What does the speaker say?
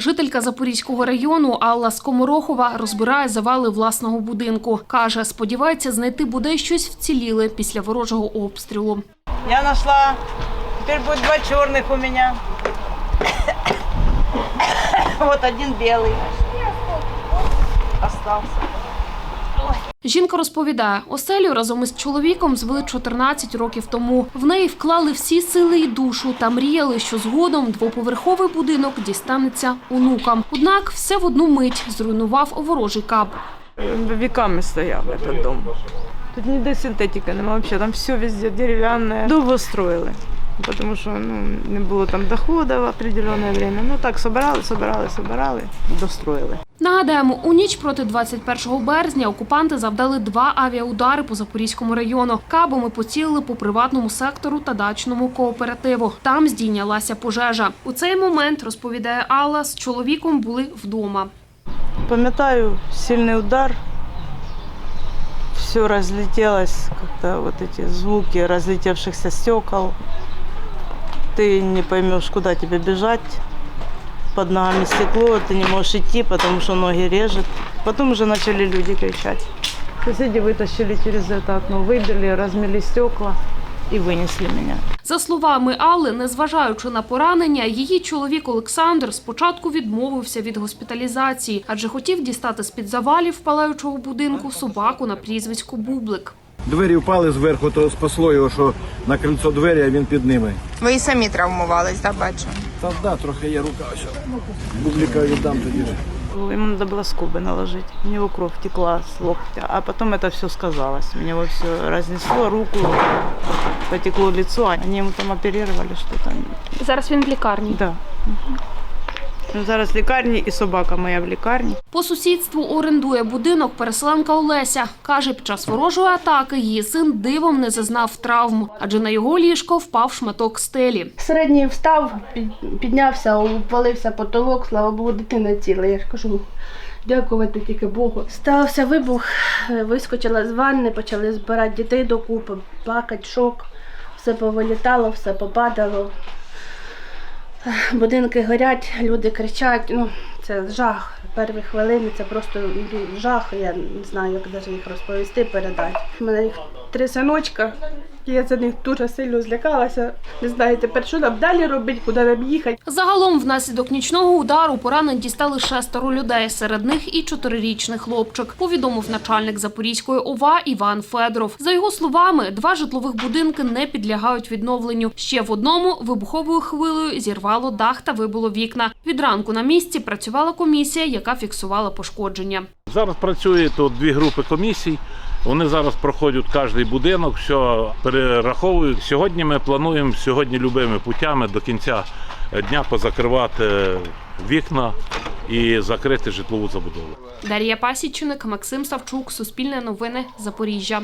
Жителька Запорізького району Алла Скоморохова розбирає завали власного будинку. Каже, сподівається знайти буде щось вціліле після ворожого обстрілу. Я нашла. тепер буде два чорних у мене. Вот один білий. Остался. Жінка розповідає, оселю разом із чоловіком звели 14 років тому. В неї вклали всі сили і душу та мріяли, що згодом двоповерховий будинок дістанеться онукам. Однак все в одну мить зруйнував ворожий кап. Веками стоял этот дом. Тут ніде синтетики нема взагалі, там все везде дерев'яне. Довго строїли. Тому що ну, не було там доходу в определенне время. Ну так, собирали, собирали, собирали, достроїли. Нагадаємо, у ніч проти 21 березня окупанти завдали два авіаудари по Запорізькому району. Кабами поцілили по приватному сектору та дачному кооперативу. Там здійнялася пожежа. У цей момент розповідає Алла, з чоловіком були вдома. Пам'ятаю, сильний удар. Все разлетелось, как-то вот эти звуки разлетевшихся стекол Ты не поймешь, куда тебе бежать. Под ногами стекло, ты не можешь идти, потому что ноги режет. Потом уже начали люди кричать. Соседи вытащили через это окно, выбили, размели стекла и вынесли меня. За словами Алли, незважаючи на поранення, її чоловік Олександр спочатку відмовився від госпіталізації, адже хотів дістати з-під завалів палаючого будинку собаку на прізвисько Бублик. Двері впали зверху, то спасло його, що на крильцо двері, а він під ними. Ви і самі травмувались, да, бачу. Та да, трохи є рука. Ось. Бубліка віддам тоді. ж. Ему надо было скобы наложить. У него кровь текла с локтя. А потом это все сказалось. У него все разнесло руку, потекло лицо. Они ему там оперировали что-то. Зараз він в лікарні. Да. Ну, зараз в лікарні і собака моя в лікарні. По сусідству орендує будинок переселенка Олеся. Каже, під час ворожої атаки її син дивом не зазнав травм, адже на його ліжко впав шматок стелі. Середній встав, піднявся, обвалився потолок, слава Богу, дитина ціла. Я ж кажу, дякувати тільки Богу. Стався вибух, вискочила з ванни, почали збирати дітей докупи, плакати, шок. Все повилітало, все попадало. Будинки горять, люди кричать. Ну, це жах. Перші хвилини це просто жах. Я не знаю, як навіть їх розповісти, передати. У мене їх три синочка. Я за них дуже сильно злякалася. Не знаю тепер, що нам далі робити, куди нам їхати. Загалом, внаслідок нічного удару поранень дістали шестеро людей. Серед них і чотирирічний хлопчик. Повідомив начальник Запорізької ОВА Іван Федоров. За його словами, два житлових будинки не підлягають відновленню. Ще в одному вибуховою хвилею зірвало дах та вибило вікна. Від ранку на місці працювала комісія, яка фіксувала пошкодження. Зараз працює тут дві групи комісій. Вони зараз проходять кожний будинок, все перераховують. Сьогодні ми плануємо сьогодні любими путями до кінця дня позакривати вікна і закрити житлову забудову. Дар'я Пасічник, Максим Савчук, Суспільне новини, Запоріжжя.